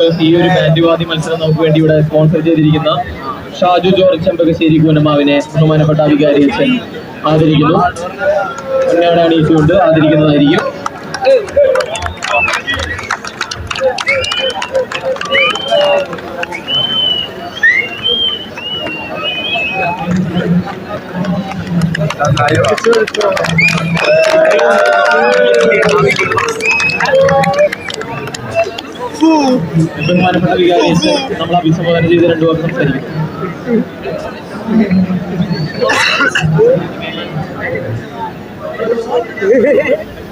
ഈ ഒരു ബാൻഡിവാദി മത്സരം നമുക്ക് വേണ്ടി ഇവിടെ സ്പോൺസർ ചെയ്തിരിക്കുന്ന ഷാജു ജോർജ് ചെമ്പകശ്ശേരി ഗുണമാവിനെ ബഹുമാനപ്പെട്ട അധികാരി അച്ഛൻ ആദരിക്കുന്നു. ഈ അണിയിച്ചുകൊണ്ട് ആദരിക്കുന്നതായിരിക്കും. ബഹുമാനപ്പെട്ട വികാരി നമ്മൾ അഭിസംബോധന ചെയ്ത് രണ്ടു വർഷം സംസാരിക്കും.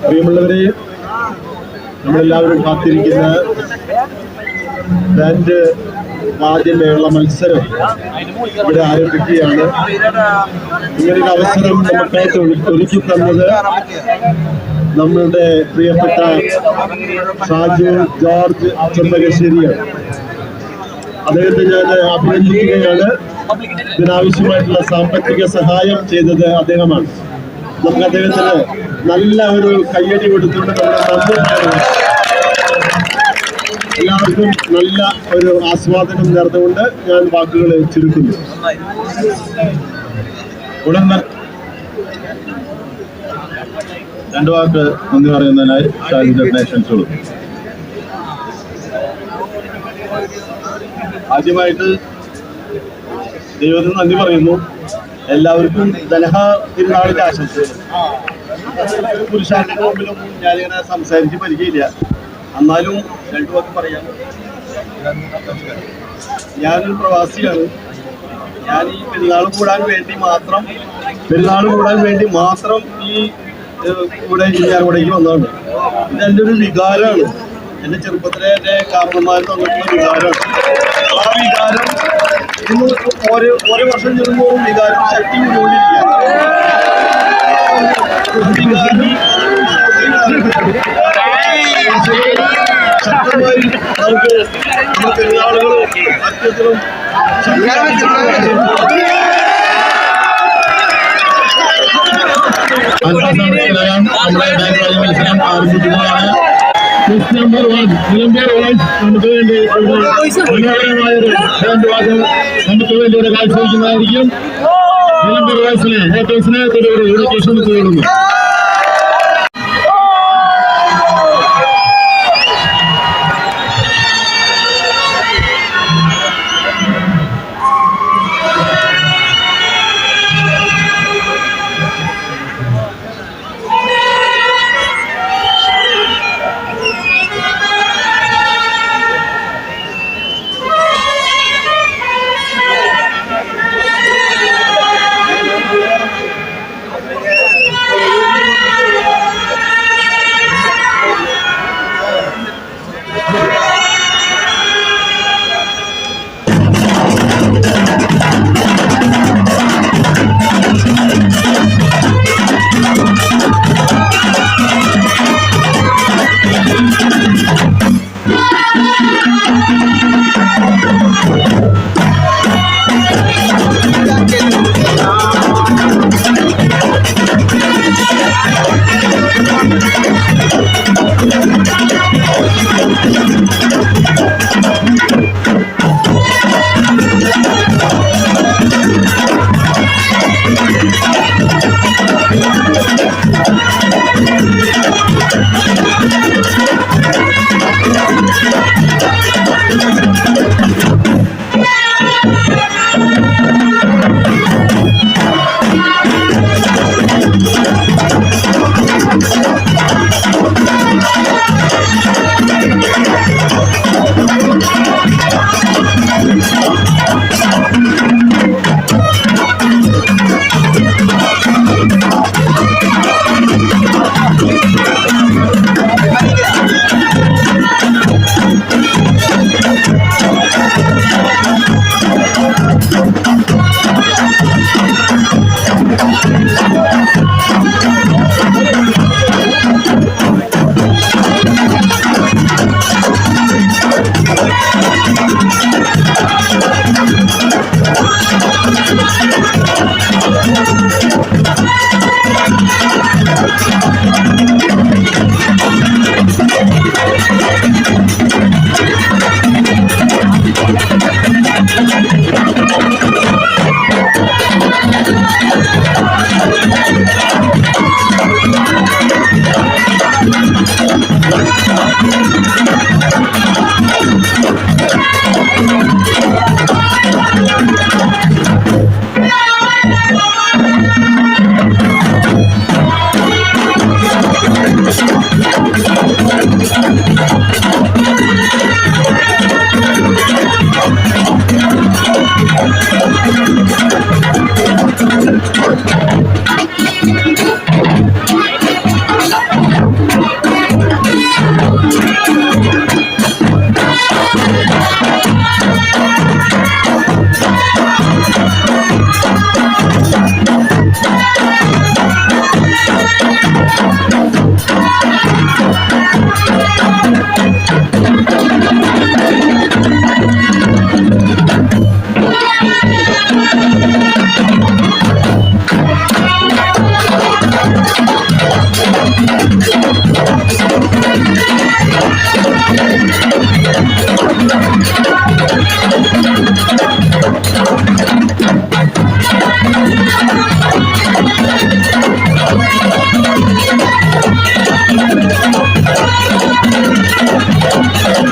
പ്രിയമുള്ളവരെ നമ്മളെല്ലാവരും കാത്തിരിക്കുന്ന ബാൻഡ് ആദ്യമേയുള്ള മത്സരം ഇവിടെ ആരംഭിക്കുകയാണ്. ഇങ്ങനൊരു അവസരം നമുക്ക് ഒരു- ഒരുക്കി തന്നത് നമ്മളുടെ പ്രിയപ്പെട്ട ഷാജു ജോർജ് ചെമ്പകശ്ശേരിയാണ് അദ്ദേഹത്തെ ഞാൻ അഭിനന്ദിക്കുകയാണ്. ഇതിനാവശ്യമായിട്ടുള്ള സാമ്പത്തിക സഹായം ചെയ്തത് അദ്ദേഹമാണ്. നമുക്ക് അദ്ദേഹത്തിന് നല്ല ഒരു കയ്യടി കൊടുത്തുകൊണ്ട് നമ്മുടെ നന്ദി എല്ലാവർക്കും നല്ല ഒരു ആസ്വാദനം നേർന്നുകൊണ്ട് ഞാൻ വാക്കുകൾ ചുരുക്കുന്നു. ഉടൻ രണ്ടു വാക്ക് നന്ദി പറയുന്നതിനായി ഷാജിന്റെ ക്ഷണിച്ചോളൂ. ആദ്യമായിട്ട് ദൈവത്തിന് നന്ദി പറയുന്നു. എല്ലാവർക്കും ധനഹ തിരുനാളിന്റെ ആശംസകൾ. പുരുഷാരുടെ മുമ്പിലൊന്നും ഞാനിങ്ങനെ സംസാരിച്ച് പരിചയമില്ല. എന്നാലും രണ്ടു വാക്ക് പറയാം. ഞാനൊരു പ്രവാസിയാണ്. ഞാൻ ഈ പെരുന്നാൾ കൂടാൻ വേണ്ടി മാത്രം പെരുന്നാൾ കൂടാൻ വേണ്ടി മാത്രം ഈ ഇവിടെ ഇരിഞ്ഞാലക്കുടയ്ക്ക് വന്നതാണ്. ഇത് എന്റെ ഒരു വികാരമാണ്. എന്റെ ചെറുപ്പത്തിലെ എന്റെ കാരണന്മാർ തന്നിട്ടുള്ള വികാരമാണ്. ആ വികാരം ഇന്ന് ഓരോ ഓരോ വർഷം ചെല്ലുമ്പോൾ വികാരം ശക്തി കൂടിക്കൊണ്ടിരിക്കുകയാണ് ശക്തമായി നമുക്ക് നമ്മുടെ പെരുന്നാളുകൾ അത്യന്തരം അല്പസമയത്തിനകം നമ്മുടെ ബാങ്ക് വാലി മത്സരം ആരംഭിക്കുന്നതാണ് quiz number one number one നമുക്ക് വേണ്ടി ഒരു മനോഹരമായ ഒരു ബാൻഡ് നമുക്ക് വേണ്ടി ഇവിടെ കാഴ്ചവെക്കുന്നതായിരിക്കും നമ്പർ വയസ്സിനെ ഏറ്റവും സ്നേഹത്തോടെ ഇവിടെ ക്ഷണിച്ചു കൊള്ളുന്നു